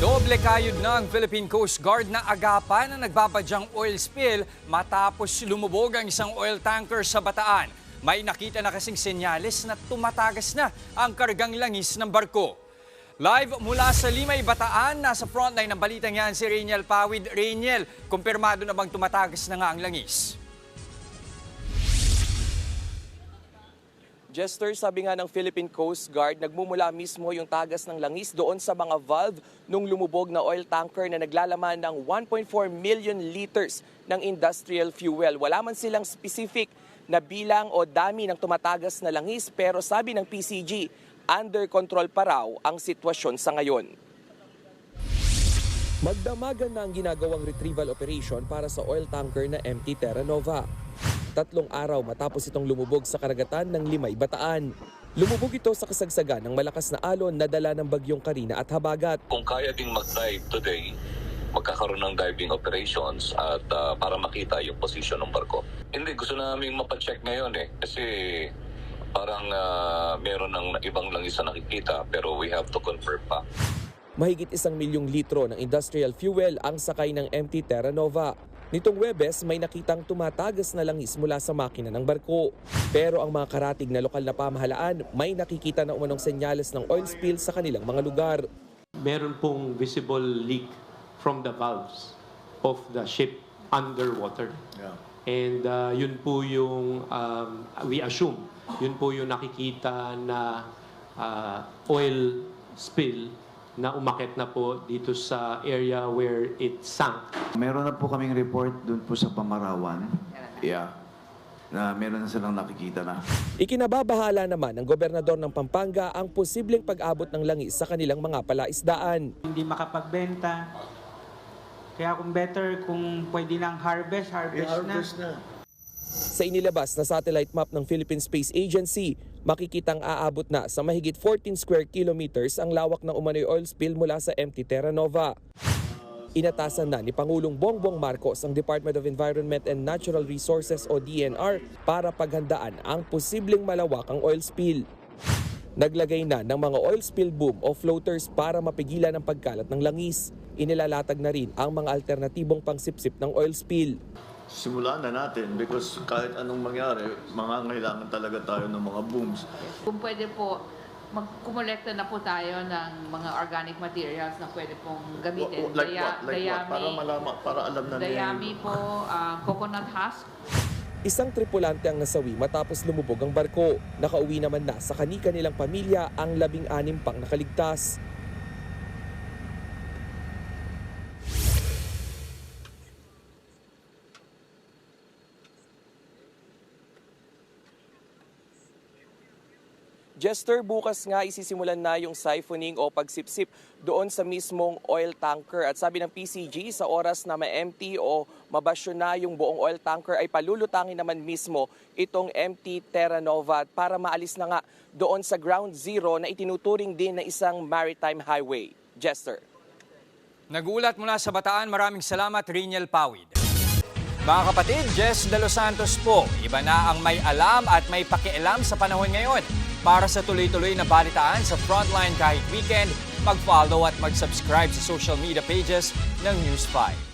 Doble kayod ang Philippine Coast Guard na agapan na nagbabadyang oil spill matapos lumubog ang isang oil tanker sa Bataan. May nakita na kasing senyales na tumatagas na ang kargang langis ng barko. Live mula sa Limay, Bataan, nasa frontline ng balitang yan si Rainiel Pawid. Rainiel, kumpirmado na bang tumatagas na nga ang langis? Jester, sabi nga ng Philippine Coast Guard, nagmumula mismo yung tagas ng langis doon sa mga valve nung lumubog na oil tanker na naglalaman ng 1.4 million liters ng industrial fuel. Wala man silang specific na bilang o dami ng tumatagas na langis pero sabi ng PCG, under control pa raw ang sitwasyon sa ngayon. Magdamagan na ang ginagawang retrieval operation para sa oil tanker na MT Terra Nova. Tatlong araw matapos itong lumubog sa karagatan ng Limay, Bataan. Lumubog ito sa kasagsagan ng malakas na alon na dala ng bagyong Karina at Habagat. kung kaya ding mag-dive today, magkakaroon ng diving operations at ah, para makita yung position ng barko. Hindi, gusto namin mapacheck ngayon eh. Kasi parang ah, meron ng ibang langis na nakikita pero we have to confirm pa. Mahigit isang milyong litro ng industrial fuel ang sakay ng MT Terra Nova. Nitong Webes, may nakitang tumatagas na langis mula sa makina ng barko. Pero ang mga karatig na lokal na pamahalaan, may nakikita na umanong senyales ng oil spill sa kanilang mga lugar. meron pong visible leak from the valves of the ship underwater. And uh, yun po yung, um, we assume, yun po yung nakikita na uh, oil spill na umakit na po dito sa area where it sank. Meron na po kaming report dun po sa Pamarawan. Yeah. Na meron na silang nakikita na. Ikinababahala naman ng gobernador ng Pampanga ang posibleng pag-abot ng langis sa kanilang mga palaisdaan. hindi makapagbenta. Kaya kung better, kung pwede lang harvest, harvest, na. Sa inilabas na satellite map ng Philippine Space Agency, makikitang aabot na sa mahigit 14 square kilometers ang lawak ng umano'y oil spill mula sa MT Terra Nova. Inatasan na ni Pangulong Bongbong Marcos ang Department of Environment and Natural Resources o DNR para paghandaan ang posibleng malawakang oil spill. Naglagay na ng mga oil spill boom o floaters para mapigilan ang pagkalat ng langis. Inilalatag na rin ang mga alternatibong pangsipsip ng oil spill. Simulan na natin because kahit anong mangyari, mangangailangan talaga tayo ng mga booms. Kung pwede po, magkumolekta na po tayo ng mga organic materials na pwede pong gamitin. Wa- like Daya- what? Like what? Para dayami, malaman, para alam na dayami po, ah, coconut husk, Isang tripulante ang nasawi matapos lumubog ang barko. Nakauwi naman na sa kani-kanilang pamilya ang labing-anim pang nakaligtas. Jester, bukas nga isisimulan na yung siphoning o pagsipsip doon sa mismong oil tanker. At sabi ng PCG, sa oras na ma-empty o mabasyo na yung buong oil tanker ay palulutangin naman mismo itong empty Terra Nova para maalis na nga doon sa ground zero na itinuturing din na isang maritime highway. Jester. Nagulat mula sa Bataan, maraming salamat, Rainiel Pawid. Mga kapatid, Jess De Los Santos po. Iba na ang may alam at may pakialam sa panahon ngayon. Para sa tuloy-tuloy na balitaan sa Frontline kahit weekend, mag-follow at mag-subscribe sa social media pages ng News 5.